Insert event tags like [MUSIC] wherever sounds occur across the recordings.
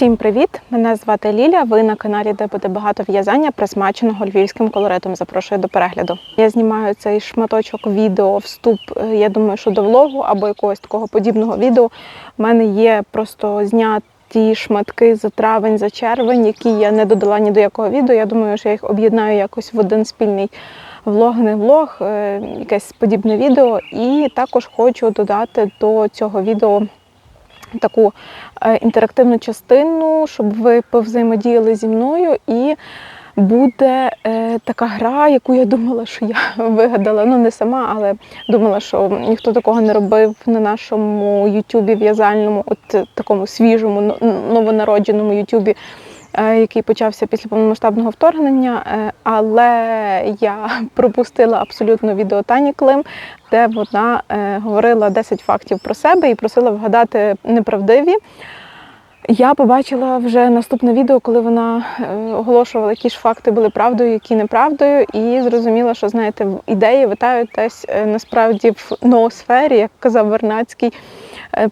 Всім привіт! Мене звати Ліля. Ви на каналі, де буде багато в'язання, присмаченого львівським колоритом. Запрошую до перегляду. Я знімаю цей шматочок відео, вступ. е, Я думаю, що до влогу або якогось такого подібного відео. У мене є просто зняті шматки за травень, за червень, які я не додала ні до якого відео. Я думаю, що я їх об'єднаю якось в один спільний влог, не влог, е, якесь подібне відео. І також хочу додати до цього відео таку е, інтерактивну частину, щоб ви повзаємодіяли зі мною. І буде е, така гра, яку я думала, що я [LAUGHS] вигадала. Ну, не сама, але думала, що ніхто такого не робив на нашому Ютубі в'язальному, от такому свіжому, новонародженому Ютубі. Е, Який почався після повномасштабного вторгнення, Е, але я [LAUGHS] пропустила абсолютно відео Тані Клим, де вона е, говорила 10 фактів про себе і просила вгадати неправдиві. Я побачила вже наступне відео, коли вона оголошувала, які ж факти були правдою, які неправдою, і зрозуміла, що знаєте, ідеї витають десь насправді в ноосфері, як казав Вернацький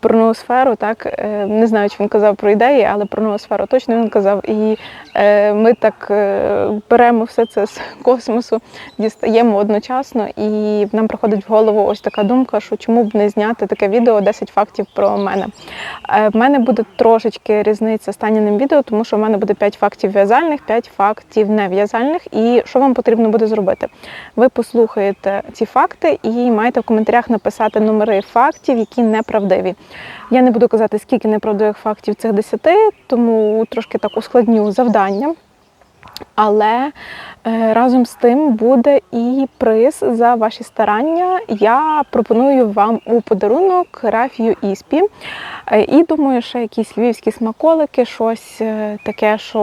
про ноосферу. Так Е, не знаю, чи він казав про ідеї, але про ноосферу точно він казав. І е, ми так е, беремо все це з [LAUGHS] космосу, дістаємо одночасно, і нам приходить в голову ось така думка, що чому б не зняти таке відео 10 фактів про мене. Е, В мене буде трошечки різниця з відео, тому що в мене буде 5 фактів в'язальних, 5 фактів нев'язальних. І що вам потрібно буде зробити? Ви послухаєте ці факти і маєте в коментарях написати номери фактів, які неправдиві. Я не буду казати, скільки неправдивих фактів цих 10, тому трошки так ускладню завдання. Але е, разом з тим буде і приз за ваші старання. Я пропоную вам у подарунок рафію Іспі. Е, і думаю, ще якісь львівські смаколики, щось е, таке, що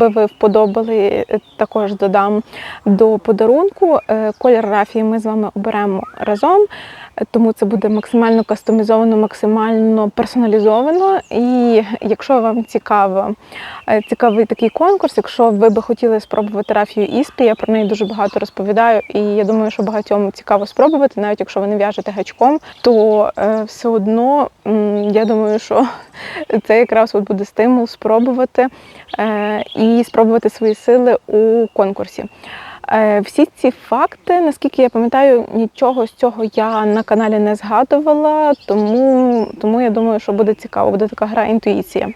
би ви вподобали, також додам до подарунку. Колір рафії ми з вами оберемо разом. Тому це буде максимально кастомізовано, максимально персоналізовано. І якщо вам цікаво, цікавий такий конкурс, якщо ви би хотіли спробувати рафію Іспі, я про неї дуже багато розповідаю, і я думаю, що багатьом цікаво спробувати, навіть якщо ви не в'яжете гачком, то е, все одно я думаю, що [LAUGHS] це якраз от буде стимул спробувати е, і спробувати свої сили у конкурсі. Е, Всі ці факти, наскільки я пам'ятаю, нічого з цього я на каналі не згадувала, тому, тому я думаю, що буде цікаво, буде така гра інтуїція.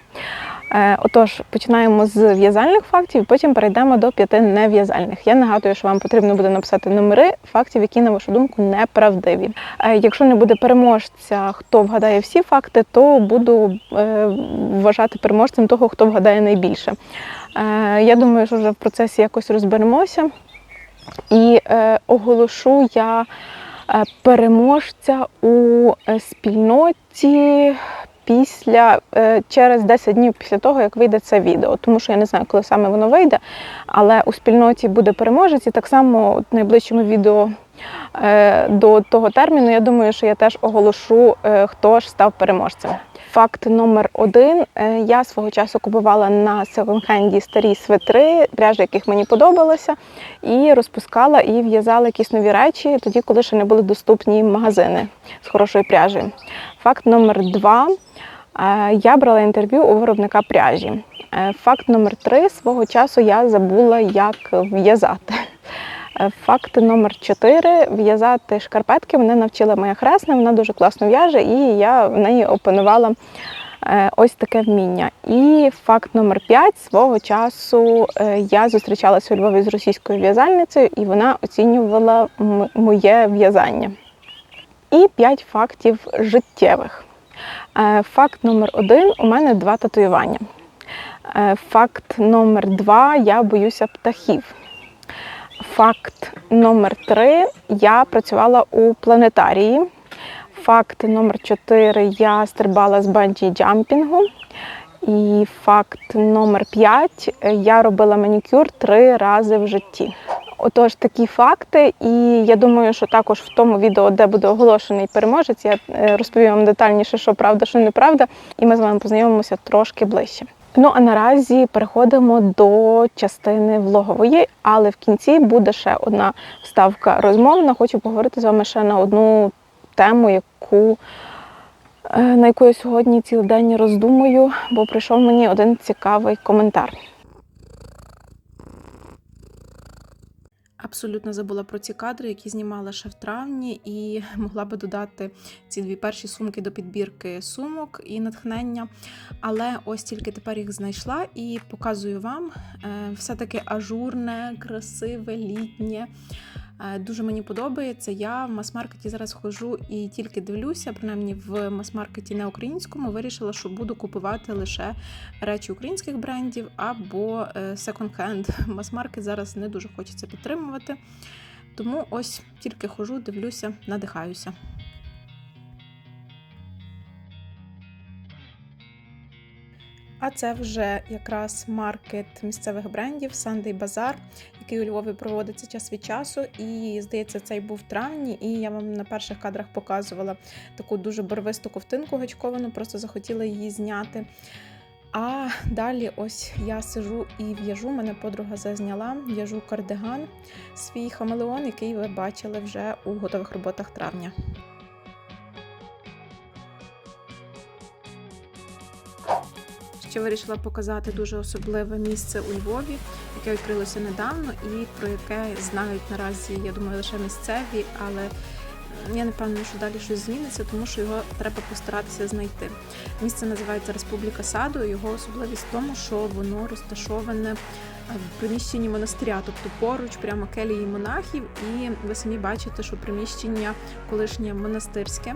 Е, Отож, починаємо з в'язальних фактів, потім перейдемо до п'яти нев'язальних. Я нагадую, що вам потрібно буде написати номери фактів, які, на вашу думку, неправдиві. Е, Якщо не буде переможця, хто вгадає всі факти, то буду е, вважати переможцем того, хто вгадає найбільше. Я думаю, що вже в процесі якось розберемося. І оголошу я переможця у спільноті після е, через 10 днів після того, як вийде це відео. Тому що я не знаю, коли саме воно вийде, але у спільноті буде переможець. І так само в найближчому відео е, до того терміну, я думаю, що я теж оголошу, е, хто ж став переможцем. Факт номер один. Е, Я свого часу купувала на секонд-хенді старі свитри, пряжі, яких мені подобалося, і розпускала і в'язала якісь нові речі тоді, коли ще не були доступні магазини з хорошою пряжею. Факт номер два. Е, Я брала інтерв'ю у виробника пряжі. Е, Факт номер три. Свого часу я забула, як в'язати. Е, Факт номер 4. В'язати шкарпетки мене навчила моя хресна, вона дуже класно в'яже, і я в неї опанувала е, ось таке вміння. І факт номер 5. Свого часу е, я зустрічалася у Львові з російською в'язальницею, і вона оцінювала моє в'язання. І 5 фактів життєвих. Факт номер 1. У мене два татуювання. Факт номер 2. Я боюся птахів. Факт номер три. Я працювала у планетарії. Факт номер 4. Я стрибала з банджі джампінгу. І факт номер 5. Я робила манікюр три рази в житті. Отож, такі факти, і я думаю, що також в тому відео, де буде оголошений переможець, я е, розповім вам детальніше, що правда, що неправда, і ми з вами познайомимося трошки ближче. Ну а наразі переходимо до частини влогової, але в кінці буде ще одна вставка розмовна. Хочу поговорити з вами ще на одну тему, яку е, на яку я сьогодні цілий день роздумую, бо прийшов мені один цікавий коментар. Абсолютно забула про ці кадри, які знімала ще в травні, і [LAUGHS] могла би додати ці дві перші сумки до підбірки сумок і натхнення. Але ось тільки тепер їх знайшла і показую вам Е, все-таки ажурне, красиве, літнє. Е, Дуже мені подобається. Я в мас-маркеті зараз хожу і тільки дивлюся, принаймні в мас-маркеті не українському, вирішила, що буду купувати лише речі українських брендів або секонд-хенд. [LAUGHS] Мас-маркет зараз не дуже хочеться підтримувати. Тому ось тільки хожу, дивлюся, надихаюся. А це вже якраз маркет місцевих брендів Sunday Bazaar, який у Львові проводиться час від часу. І здається, цей був в травні. І я вам на перших кадрах показувала таку дуже барвисту ковтинку гачковану, просто захотіла її зняти. А далі ось я сижу і в'яжу. Мене подруга зазняла, в'яжу кардиган, свій хамелеон, який ви бачили вже у готових роботах травня. Ще вирішила показати дуже особливе місце у Львові, яке відкрилося недавно, і про яке знають наразі, я думаю, лише місцеві, але я не певна, що далі щось зміниться, тому що його треба постаратися знайти. Місце називається Республіка Саду. Його особливість в тому, що воно розташоване в приміщенні монастиря, тобто поруч прямо келії монахів, і ви самі бачите, що приміщення колишнє монастирське.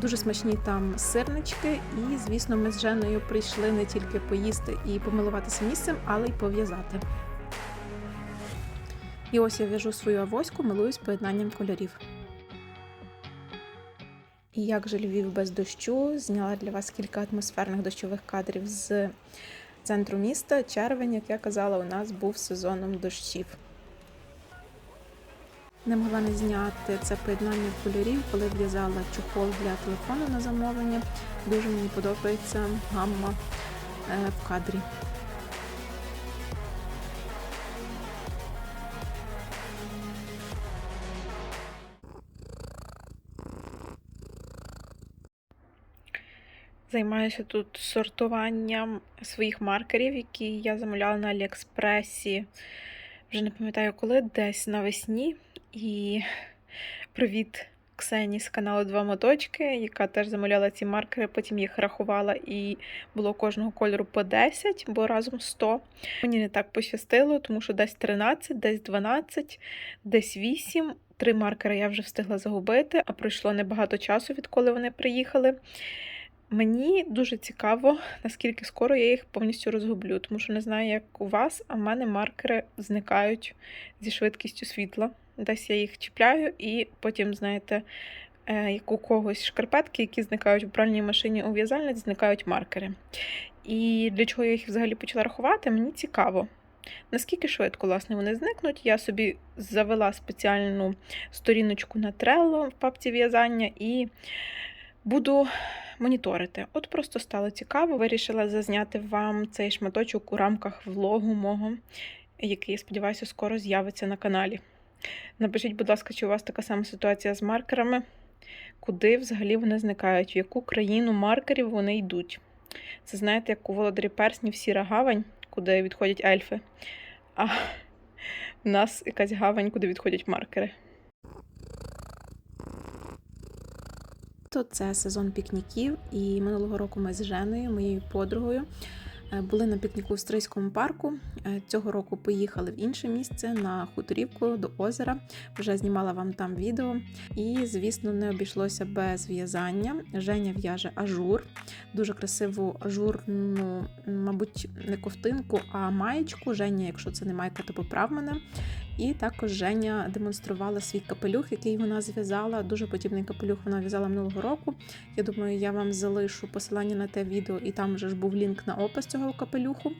Дуже смачні там сирнички, і звісно, ми з Женою прийшли не тільки поїсти і помилуватися місцем, але й пов'язати. І ось я в'яжу свою авоську, милуюсь поєднанням кольорів. І як же Львів без дощу, зняла для вас кілька атмосферних дощових кадрів з центру міста. Червень, як я казала, у нас був сезоном дощів. Не могла не зняти це поєднання кольорів, коли в'язала чохол для телефону на замовлення. Дуже мені подобається гамма е, в кадрі. Займаюся тут сортуванням своїх маркерів, які я замовляла на Аліекспресі. Вже не пам'ятаю коли, десь навесні. І привіт Ксені з каналу Два моточки, яка теж замовляла ці маркери, потім їх рахувала і було кожного кольору по 10, бо разом 100. Мені не так пощастило, тому що десь 13, десь 12, десь 8. Три маркери я вже встигла загубити, а пройшло небагато часу, відколи вони приїхали. Мені дуже цікаво, наскільки скоро я їх повністю розгублю, тому що не знаю, як у вас, а в мене маркери зникають зі швидкістю світла. Десь я їх чіпляю, і потім, знаєте, е, як у когось шкарпетки, які зникають в пральній машині у в'язальниці, зникають маркери. І для чого я їх взагалі почала рахувати, мені цікаво. Наскільки швидко, власне, вони зникнуть, я собі завела спеціальну сторіночку на Trello в папці в'язання і буду моніторити. От просто стало цікаво, вирішила зазняти вам цей шматочок у рамках влогу мого, який, я сподіваюся, скоро з'явиться на каналі. Напишіть, будь ласка, чи у вас така сама ситуація з маркерами, куди взагалі вони зникають, в яку країну маркерів вони йдуть. Це знаєте, як у володарі перснів сіра гавань, куди відходять ельфи. А в нас якась гавань, куди відходять маркери. То це сезон пікніків, і минулого року ми з Женою, моєю подругою, е, були на пікніку в Стрийському парку. Е, Цього року поїхали в інше місце на хуторівку до озера. Вже знімала вам там відео. І, звісно, не обійшлося без в'язання. Женя в'яже ажур, дуже красиву ажурну, мабуть, не ковтинку, а маєчку. Женя, якщо це не майка, то поправ мене. І також Женя демонструвала свій капелюх, який вона зв'язала. Дуже подібний капелюх вона в'язала минулого року. Я думаю, я вам залишу посилання на те відео, і там вже ж був лінк на опис цього капелюху.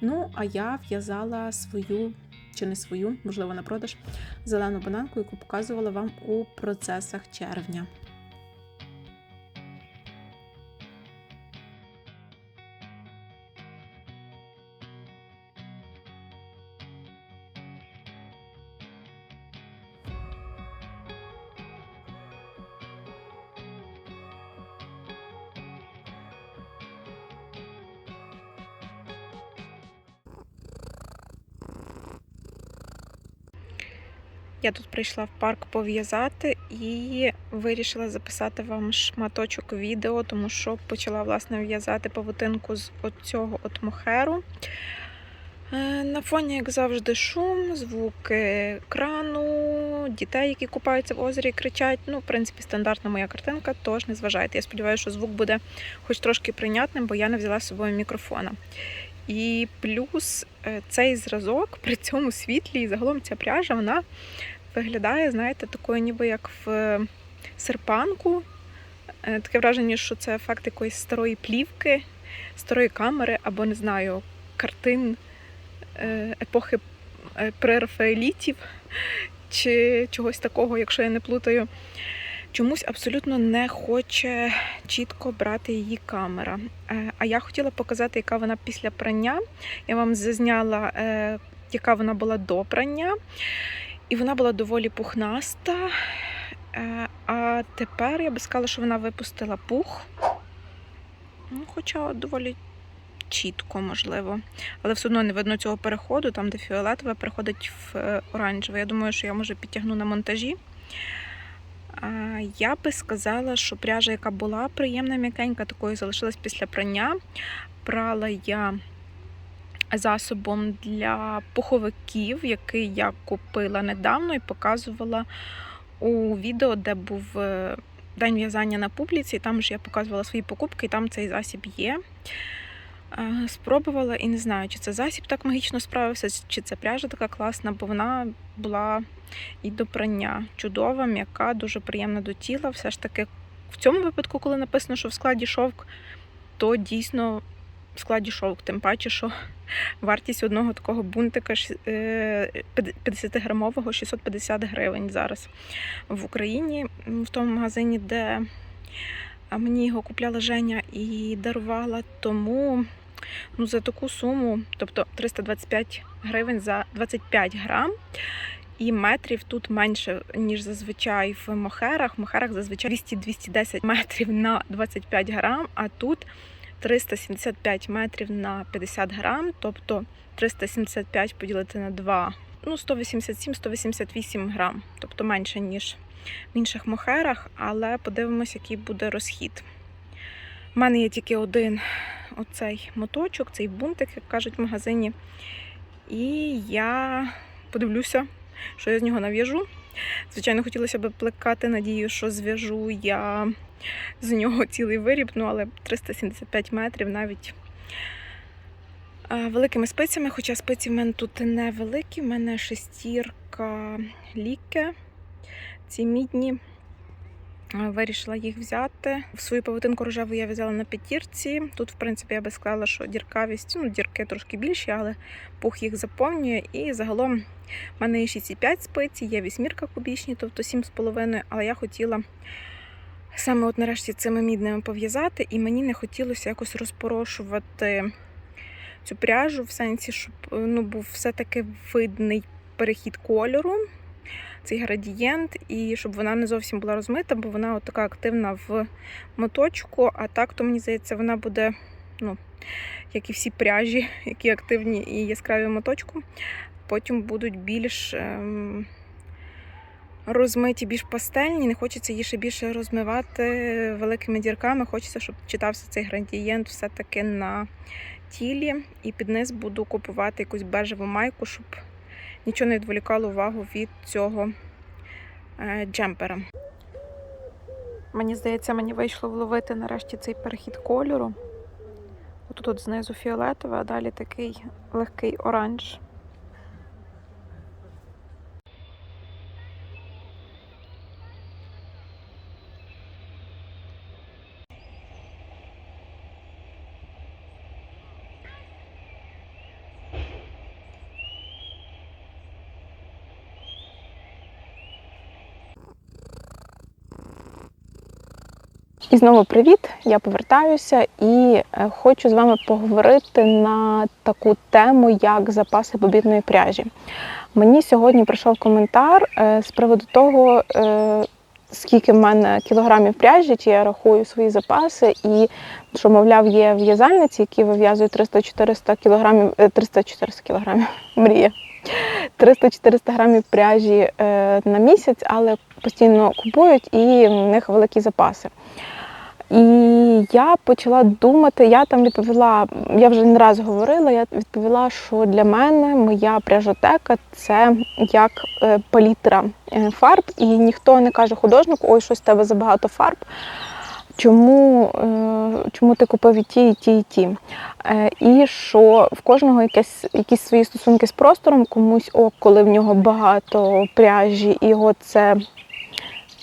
Ну, а я в'язала свою, чи не свою, можливо, на продаж, зелену бананку, яку показувала вам у процесах червня. Я тут прийшла в парк пов'язати і вирішила записати вам шматочок відео, тому що почала власне в'язати павутинку з оцього от мохеру. Е, На фоні, як завжди, шум, звуки крану, дітей, які купаються в озері, кричать. Ну, в принципі, стандартна моя картинка, тож не зважайте. Я сподіваюся, що звук буде хоч трошки прийнятним, бо я не взяла з собою мікрофона. І плюс е, цей зразок при цьому світлі, і загалом ця пряжа, вона виглядає, знаєте, такою, ніби як в е, серпанку. Е, Таке враження, що це ефект якоїсь старої плівки, старої камери, або не знаю, картин епохи прерафаелітів чи чогось такого, якщо я не плутаю. Чомусь абсолютно не хоче чітко брати її камера. Е, А я хотіла показати, яка вона після прання. Я вам зазняла, е, яка вона була до прання. І вона була доволі пухнаста. Е, А тепер я би сказала, що вона випустила пух. Ну, Хоча доволі чітко, можливо. Але все одно не видно цього переходу, там, де фіолетове переходить в оранжеве. Я думаю, що я може підтягну на монтажі. Я би сказала, що пряжа, яка була приємна, м'якенька, такою залишилась після прання. Прала я засобом для пуховиків, який я купила недавно і показувала у відео, де був е, день в'язання на публіці. Там ж я показувала свої покупки, і там цей засіб є. Е, Спробувала і не знаю, чи це засіб так магічно справився, чи це пряжа така класна, бо вона була і до прання чудова, м'яка, дуже приємна до тіла. Все ж таки, в цьому випадку, коли написано, що в складі шовк, то дійсно в складі шовк, тим паче, що [LAUGHS] вартість одного такого бунтика 50-грамового 650 гривень зараз в Україні, в тому магазині, де мені його купляла Женя і дарувала. Тому ну, за таку суму, тобто 325 гривень за 25 грам. І метрів тут менше, ніж зазвичай в мохерах. В мохерах зазвичай 200-210 метрів на 25 грам, а тут 375 метрів на 50 грам, тобто 375 поділити на 2, ну 187-188 грам, тобто менше, ніж в інших мохерах, але подивимось, який буде розхід. У мене є тільки один оцей моточок, цей бунтик, як кажуть в магазині. І я подивлюся, що я з нього нав'яжу. Звичайно, хотілося б плекати надію, що зв'яжу я з нього цілий виріб, ну але 375 метрів навіть великими спицями, хоча спиці в мене тут не великі, в мене шестірка ліке, ці мідні. А, Вирішила їх взяти. В свою павутинку рожеву я в'язала на п'ятірці. Тут, в принципі, я би сказала, що діркавість, ну, дірки трошки більші, але пух їх заповнює. І загалом в мене є 6,5 спиці, є вісьмірка кубічні, тобто 7,5, але я хотіла саме от нарешті цими мідними пов'язати, і мені не хотілося якось розпорошувати цю пряжу в сенсі, щоб ну, був все-таки видний перехід кольору, цей градієнт, і щоб вона не зовсім була розмита, бо вона от така активна в моточку, а так, то мені здається, вона буде, ну, як і всі пряжі, які активні і яскраві в моточку, потім будуть більш. Ем, розмиті, більш пастельні, не хочеться її ще більше розмивати великими дірками. Хочеться, щоб читався цей градієнт все-таки на тілі. І під низ буду купувати якусь бежеву майку, щоб нічого не відволікало увагу від цього е, джемпера. Мені здається, мені вийшло вловити нарешті цей перехід кольору. Отут от знизу фіолетове, а далі такий легкий оранж. І знову привіт! Я повертаюся і е, хочу з вами поговорити на таку тему, як запаси побітної пряжі. Мені сьогодні прийшов коментар е, з приводу того, е, скільки в мене кілограмів пряжі, чи я рахую свої запаси, і що, мовляв, є в'язальниці, які вив'язують 300-400 кілограмів, 300-400 кілограмів, [LAUGHS] мрія. 300-400 грамів пряжі на місяць, але постійно купують і в них великі запаси. І я почала думати, я там відповіла, я вже не раз говорила, я відповіла, що для мене моя пряжотека це як е, палітра е, фарб, і ніхто не каже художнику, ой, щось в тебе забагато фарб. Чому, е, чому ти купив і ті, і ті, і ті? І що в кожного якесь, якісь свої стосунки з простором, комусь о, коли в нього багато пряжі, і його це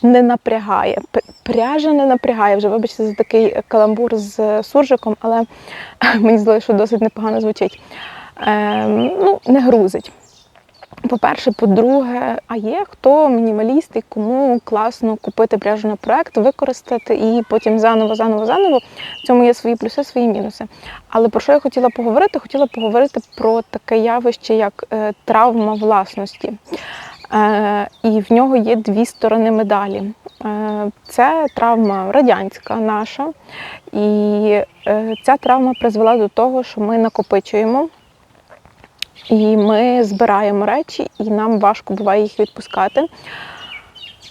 не напрягає. Пряжа не напрягає, вже вибачте за такий каламбур з суржиком, але [LAUGHS] мені здається, що досить непогано звучить. Е, ну, не грузить. По-перше, по-друге, а є хто мінімаліст і кому класно купити пряжу на проект, використати і потім заново, заново, заново. В цьому є свої плюси, свої мінуси. Але про що я хотіла поговорити? Хотіла поговорити про таке явище, як е, травма власності. Е, і в нього є дві сторони медалі. Е, це травма радянська наша, і е, ця травма призвела до того, що ми накопичуємо. І ми збираємо речі, і нам важко буває їх відпускати.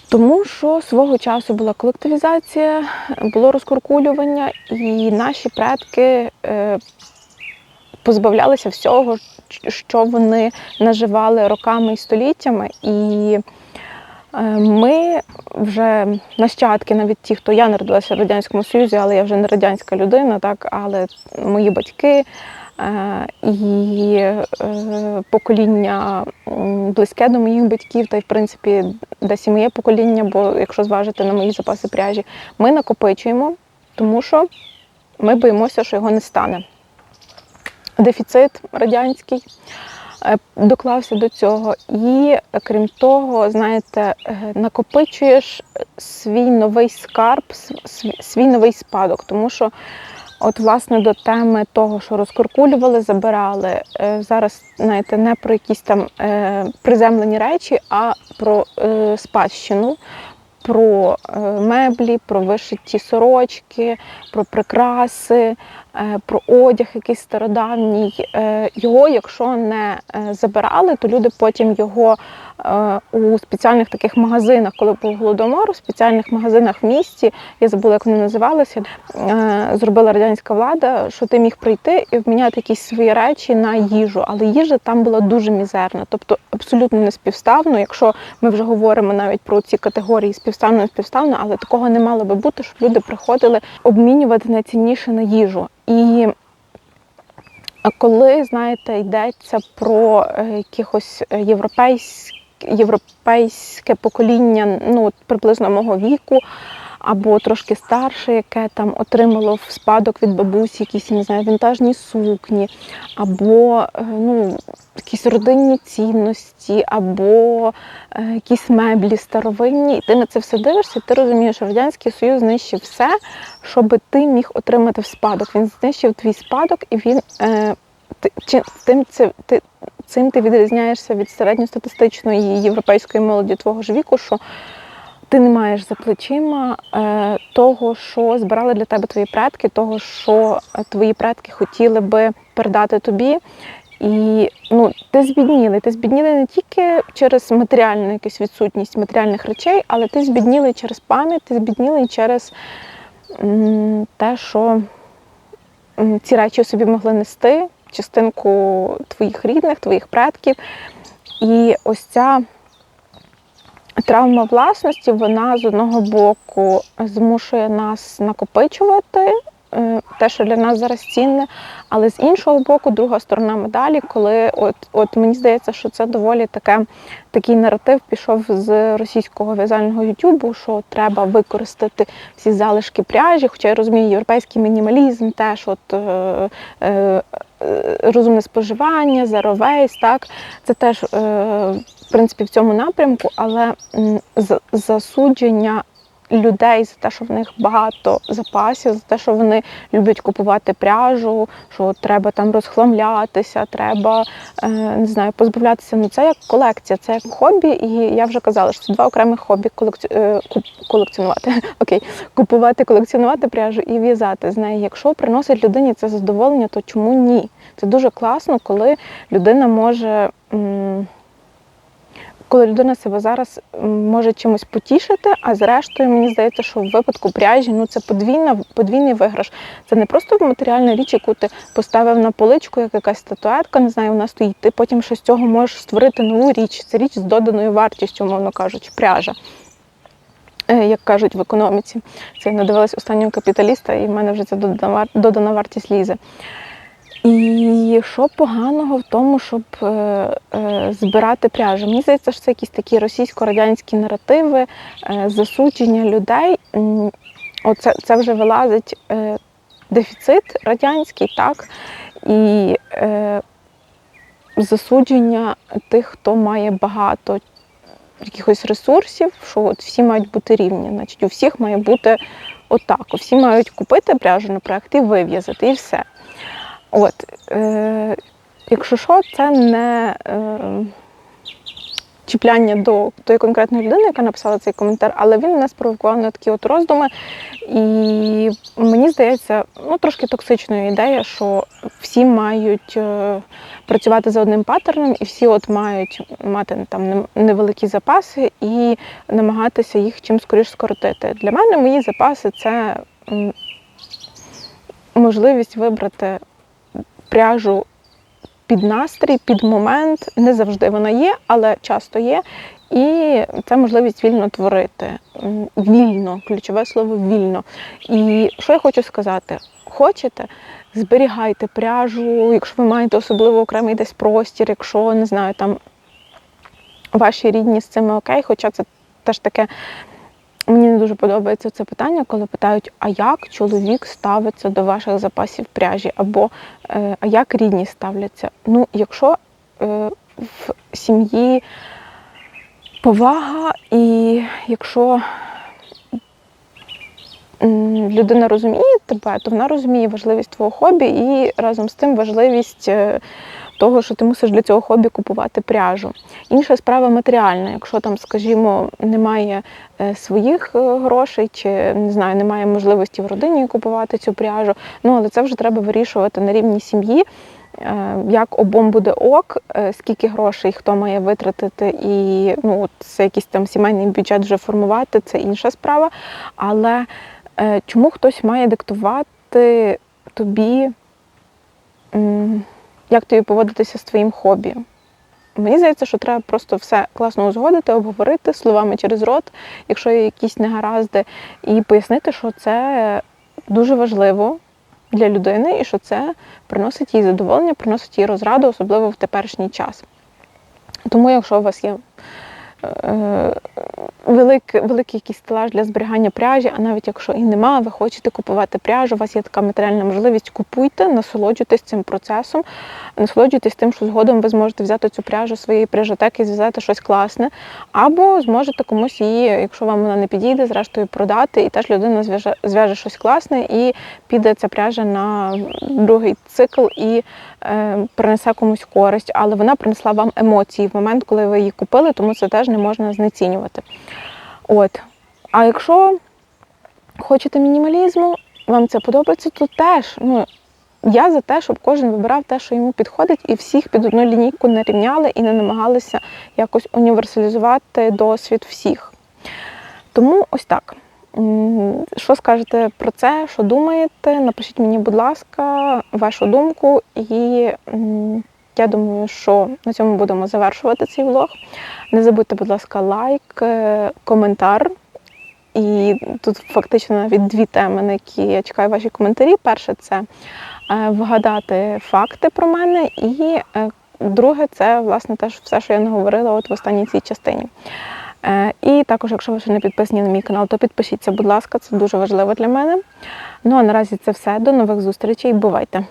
Тому що свого часу була колективізація, було розкуркулювання, і наші предки позбавлялися всього, що вони наживали роками і століттями. І е, ми вже нащадки, навіть ті, хто я народилася в Радянському Союзі, але я вже не радянська людина, так, але мої батьки. Е, І е, покоління близьке до моїх батьків, та й в принципі десь і моє покоління, бо якщо зважити на мої запаси пряжі, ми накопичуємо, тому що ми боїмося, що його не стане. Дефіцит радянський е, доклався до цього. І крім того, знаєте, е, накопичуєш свій новий скарб, свій новий спадок, тому що. От, власне, до теми того, що розкуркулювали, забирали. е, Зараз, знаєте, не про якісь там приземлені речі, а про спадщину, про е, меблі, про вишиті сорочки, про прикраси, е, про одяг якийсь стародавній. Е, Його, якщо не забирали, то люди потім його у спеціальних таких магазинах, коли був голодомор, у спеціальних магазинах в місті, я забула, як вони називалися, зробила радянська влада, що ти міг прийти і обміняти якісь свої речі на їжу, але їжа там була дуже мізерна, тобто абсолютно не співставно. Якщо ми вже говоримо навіть про ці категорії співставно, не безпідставно, але такого не мало би бути, щоб люди приходили обмінювати найцінніше на їжу. І коли, знаєте, йдеться про е, якихось європейськ... європейське покоління, ну приблизно мого віку, або трошки старше, яке там отримало в спадок від бабусі якісь не знаю, вінтажні сукні, або е, ну, якісь родинні цінності, або е, якісь меблі старовинні. І ти на це все дивишся, ти розумієш, що Радянський Союз знищив все, щоб ти міг отримати в спадок. Він знищив твій спадок, і він е, ти, тим це ти. Цим ти відрізняєшся від середньостатистичної європейської молоді твого ж віку, що ти не маєш за плечима е, того, що збирали для тебе твої предки, того, що е, твої предки хотіли би передати тобі. І ну, ти збідніли. Ти збідніли не тільки через матеріальну якусь відсутність матеріальних речей, але ти збідніли через пам'ять, ти збідніли через те, що ці речі собі могли нести частинку твоїх рідних, твоїх предків. І ось ця травма власності, вона з одного боку змушує нас накопичувати те, що для нас зараз цінне, але з іншого боку, друга сторона медалі, коли от, от мені здається, що це доволі таке, такий наратив пішов з російського в'язального ютубу, що треба використати всі залишки пряжі, хоча я розумію, європейський мінімалізм теж от. Е, е, е, Розумне споживання, waste, так? Це теж е, в принципі в цьому напрямку, але засудження людей за те, що в них багато запасів, за те, що вони люблять купувати пряжу, що треба там розхламлятися, треба е, не знаю, позбавлятися. Ну це як колекція, це як хобі, і я вже казала, що це два окремих хобі колекці... е, колекціонувати. [LAUGHS] Окей, купувати, колекціонувати пряжу і в'язати з неї. Якщо приносить людині це задоволення, то чому ні? Це дуже класно, коли людина може. Коли людина себе зараз може чимось потішити, а зрештою мені здається, що в випадку пряжі ну це подвійна, подвійний виграш. Це не просто матеріальна річ, яку ти поставив на поличку, як якась статуетка, не знаю, вона стоїть. Ти потім ще з цього можеш створити нову річ. Це річ з доданою вартістю, умовно кажучи, пряжа. Е, Як кажуть в економіці, це я надивилась останнього капіталіста, і в мене вже це додана вартість лізе. І що поганого в тому, щоб е, е, збирати пряжу? Мені здається, що це якісь такі російсько-радянські наративи, е, засудження людей. Оце це вже вилазить е, дефіцит радянський, так, і е, засудження тих, хто має багато якихось ресурсів, що от всі мають бути рівні. Значить, у всіх має бути отак. Всі мають купити пряжу на проект і вив'язати, і все. От, е, якщо що, це не е, чіпляння до тої конкретної людини, яка написала цей коментар, але він мене спровокував на такі от роздуми. І мені здається, ну трошки токсичною ідея, що всі мають е, працювати за одним паттерном, і всі от мають мати там невеликі запаси і намагатися їх чим скоріш скоротити. Для мене мої запаси це можливість вибрати пряжу під настрій, під момент. Не завжди вона є, але часто є. І це можливість вільно творити. Вільно, ключове слово вільно. І що я хочу сказати? Хочете, зберігайте пряжу, якщо ви маєте особливо окремий десь простір, якщо не знаю, там ваші рідні з цими окей, хоча це теж таке. Мені не дуже подобається це питання, коли питають, а як чоловік ставиться до ваших запасів пряжі, або е, а як рідні ставляться. Ну, якщо е, в сім'ї повага, і якщо людина розуміє тебе, то вона розуміє важливість твого хобі і разом з тим важливість е, того, що ти мусиш для цього хобі купувати пряжу. Інша справа матеріальна. Якщо там, скажімо, немає е, своїх е, грошей, чи не знаю, немає можливості в родині купувати цю пряжу, ну але це вже треба вирішувати на рівні сім'ї. е, Як обом буде ок, скільки грошей хто має витратити, і ну, це якийсь там сімейний бюджет вже формувати, це інша справа. Але чому хтось має диктувати тобі, як тобі поводитися з твоїм хобі? Мені здається, що треба просто все класно узгодити, обговорити словами через рот, якщо є якісь негаразди, і пояснити, що це дуже важливо для людини і що це приносить їй задоволення, приносить їй розраду, особливо в теперішній час. Тому, якщо у вас є е, великий, великий якийсь стелаж для зберігання пряжі, а навіть якщо і нема, ви хочете купувати пряжу, у вас є така матеріальна можливість, купуйте, насолоджуйтесь цим процесом, насолоджуйтесь тим, що згодом ви зможете взяти цю пряжу своєї пряжотеки зв'язати щось класне, або зможете комусь її, якщо вам вона не підійде, зрештою продати, і теж людина зв'яже, зв'яже щось класне і піде ця пряжа на другий цикл і принесе комусь користь, але вона принесла вам емоції в момент, коли ви її купили, тому це теж не можна знецінювати. От. А якщо хочете мінімалізму, вам це подобається, то теж ну, я за те, щоб кожен вибирав те, що йому підходить, і всіх під одну лінійку не рівняли і не намагалися якось універсалізувати досвід всіх. Тому ось так. Що скажете про це? Що думаєте? Напишіть мені, будь ласка, вашу думку, і я думаю, що на цьому будемо завершувати цей влог. Не забудьте, будь ласка, лайк, е, коментар. І тут фактично навіть дві теми, на які я чекаю ваші коментарі. Перше це е, вгадати факти про мене, і е, друге це власне теж все, що я наговорила от в останній цій частині. Е, І також, якщо ви ще не підписані на мій канал, то підпишіться, будь ласка, це дуже важливо для мене. Ну а наразі це все. До нових зустрічей. Бувайте!